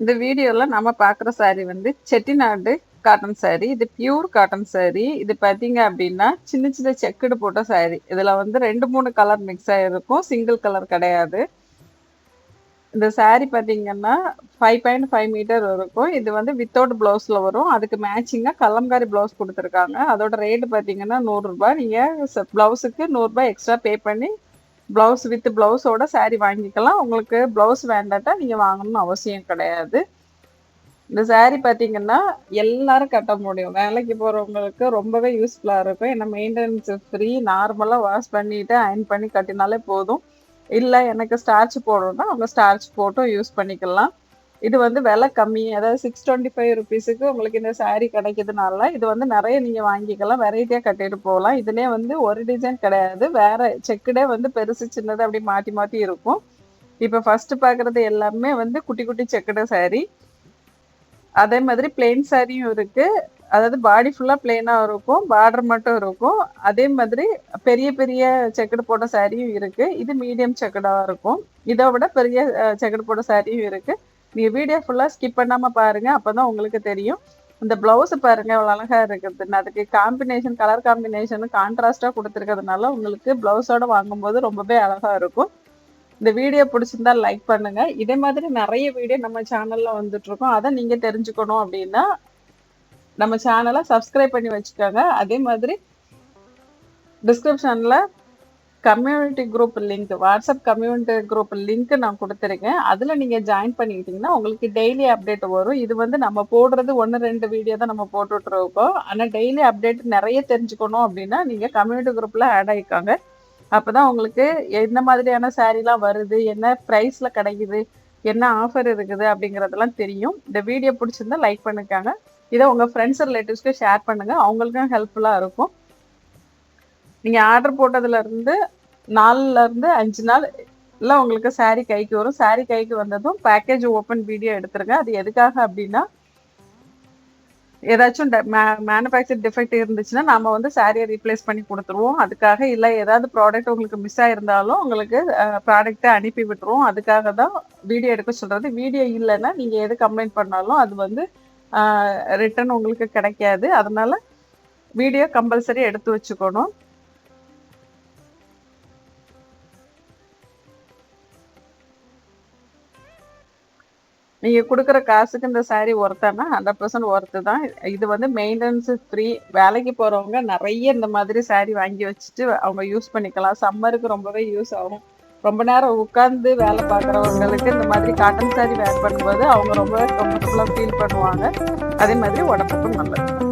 இந்த வீடியோவில் நம்ம பார்க்குற சாரீ வந்து செட்டிநாடு காட்டன் சாரீ இது பியூர் காட்டன் சாரீ இது பார்த்தீங்க அப்படின்னா சின்ன சின்ன செக்குடு போட்ட சாரீ இதில் வந்து ரெண்டு மூணு கலர் மிக்ஸ் ஆகிருக்கும் சிங்கிள் கலர் கிடையாது. இந்த சாரீ பார்த்தீங்கன்னா ஃபைவ் பாயிண்ட் ஃபைவ் மீட்டர் இருக்கும். இது வந்து வித்தவுட் ப்ளவுஸில் வரும். அதுக்கு மேட்சிங்காக கலம்காரி ப்ளவுஸ் கொடுத்துருக்காங்க. அதோட ரேட்டு பார்த்தீங்கன்னா நூறுரூபா நீங்கள் ப்ளவுஸுக்கு நூறுரூபா எக்ஸ்ட்ரா பே பண்ணி ப்ளவுஸ் வித் ப்ளவுஸோட saree வாங்கிக்கலாம். உங்களுக்கு ப்ளவுஸ் வேண்டாட்டா நீங்கள் வாங்கணும்னு அவசியம் கிடையாது. இந்த saree பார்த்தீங்கன்னா எல்லாரும் கட்ட முடியும். வேலைக்கு போகிறவங்களுக்கு ரொம்பவே யூஸ்ஃபுல்லாக இருக்கும். ஏன்னா மெயின்டெனன்ஸ் ஃப்ரீ நார்மலாக வாஷ் பண்ணிவிட்டு அயன் பண்ணி கட்டினாலே போதும். இல்லை எனக்கு ஸ்டார்ச் போடணும்னா அவங்க ஸ்டார்ச் போட்டும் யூஸ் பண்ணிக்கலாம். இது வந்து விலை கம்மி. அதாவது சிக்ஸ் டுவெண்ட்டி ஃபைவ் ருபீஸுக்கு உங்களுக்கு இந்த சாரீ கிடைக்கிறதுனால இது வந்து நிறைய நீங்கள் வாங்கிக்கலாம். வெரைட்டியாக கட்டிட்டு போகலாம். இதுலேயே வந்து ஒரு டிசைன் கிடையாது. வேற செக்குடே வந்து பெருசு சின்னது அப்படி மாற்றி மாற்றி இருக்கும். இப்போ ஃபஸ்ட்டு பார்க்குறது எல்லாமே வந்து குட்டி குட்டி செக்குட சாரீ அதே மாதிரி பிளெயின் சாரியும் இருக்குது அதாவது பாடி ஃபுல்லாக பிளெயினாக இருக்கும். பார்டர் மட்டும் இருக்கும். அதே மாதிரி பெரிய பெரிய செக்குடு போட்ட சாரியும் இருக்குது இது மீடியம் செக்கடாக இருக்கும். இதை விட பெரிய செக்குடு போட்ட சாரியும் இருக்குது நீங்கள் வீடியோ ஃபுல்லாக ஸ்கிப் பண்ணாமல் பாருங்கள் அப்போ தான் உங்களுக்கு தெரியும். இந்த ப்ளவுஸ் பாருங்கள் எவ்வளோ அழகாக இருக்குதுன்னு அதுக்கு காம்பினேஷன் கலர் காம்பினேஷன் கான்ட்ராஸ்ட்டாக கொடுத்துருக்கிறதுனால உங்களுக்கு ப்ளவுஸோட வாங்கும்போது ரொம்பவே அழகாக இருக்கும். இந்த வீடியோ பிடிச்சிருந்தா லைக் பண்ணுங்கள் இதே மாதிரி நிறைய வீடியோ நம்ம சேனலில் வந்துட்ருக்கோம் அதை நீங்கள் தெரிஞ்சுக்கணும் அப்படின்னா நம்ம சேனலை சப்ஸ்கிரைப் பண்ணி வச்சுக்கோங்க. அதே மாதிரி டிஸ்கிரிப்ஷனில் community group link WhatsApp community group link நான் கொடுத்துருக்கேன். அதில் நீங்கள் ஜாயின் பண்ணிக்கிட்டீங்கன்னா உங்களுக்கு டெய்லி அப்டேட் வரும். இது வந்து நம்ம போடுறது ஒன்று ரெண்டு வீடியோ தான் நம்ம போட்டுட்ருக்கோம் ஆனால் டெய்லி அப்டேட் நிறைய தெரிஞ்சுக்கணும் அப்படின்னா நீங்கள் கம்யூனிட்டி குரூப்பில் ஆட் ஆகிக்காங்க. அப்போ தான் உங்களுக்கு எந்த மாதிரியான சாரீலாம் வருது என்ன ப்ரைஸில் கிடைக்குது என்ன ஆஃபர் இருக்குது அப்படிங்கிறதெல்லாம் தெரியும். இந்த வீடியோ பிடிச்சிருந்தா லைக் பண்ணிக்காங்க. இதை உங்கள் ஃப்ரெண்ட்ஸ் ரிலேட்டிவ்ஸ்க்கு ஷேர் பண்ணுங்கள் அவங்களுக்கும் ஹெல்ப்ஃபுல்லாக இருக்கும். நீங்கள் ஆர்டர் போட்டதுலேருந்து நாலுலேருந்து அஞ்சு நாள் இல்லை உங்களுக்கு சாரீ கைக்கு வரும். சாரீ கைக்கு வந்ததும் பேக்கேஜ் ஓப்பன் வீடியோ எடுத்துருங்க. அது எதுக்காக அப்படின்னா ஏதாச்சும் மேனுஃபேக்சர் டிஃபெக்ட் இருந்துச்சுன்னா நம்ம வந்து சாரியை ரீப்ளேஸ் பண்ணி கொடுத்துருவோம். அதுக்காக இல்லை ஏதாவது ப்ராடக்ட் உங்களுக்கு மிஸ் ஆயிருந்தாலும் உங்களுக்கு ப்ராடக்ட்டை அனுப்பி விட்டுருவோம். அதுக்காக தான் வீடியோ எடுக்க சொல்கிறது வீடியோ இல்லைன்னா நீங்கள் எது கம்ப்ளைண்ட் பண்ணாலும் அது வந்து ரிட்டன் உங்களுக்கு கிடைக்காது. அதனால வீடியோ கம்பல்சரி எடுத்து வச்சுக்கணும். நீங்கள் கொடுக்குற காசுக்கு இந்த சாரீ ஒர்த்தானா ஹண்ட்ரட் பர்சன்ட் ஒர்த்து தான். இது வந்து மெயின்டெனன்ஸ் ஃப்ரீ வேலைக்கு போகிறவங்க நிறைய இந்த மாதிரி சாரீ வாங்கி வச்சுட்டு அவங்க யூஸ் பண்ணிக்கலாம். சம்மருக்கு ரொம்பவே யூஸ் ஆகும். ரொம்ப நேரம் உட்காந்து வேலை பார்க்குறவங்களுக்கு இந்த மாதிரி காட்டன் சாரீ வேர் பண்ணும்போது அவங்க ரொம்ப கம்ஃபர்டபுளாக ஃபீல் பண்ணுவாங்க. அதே மாதிரி உடம்புக்கும் நல்லது.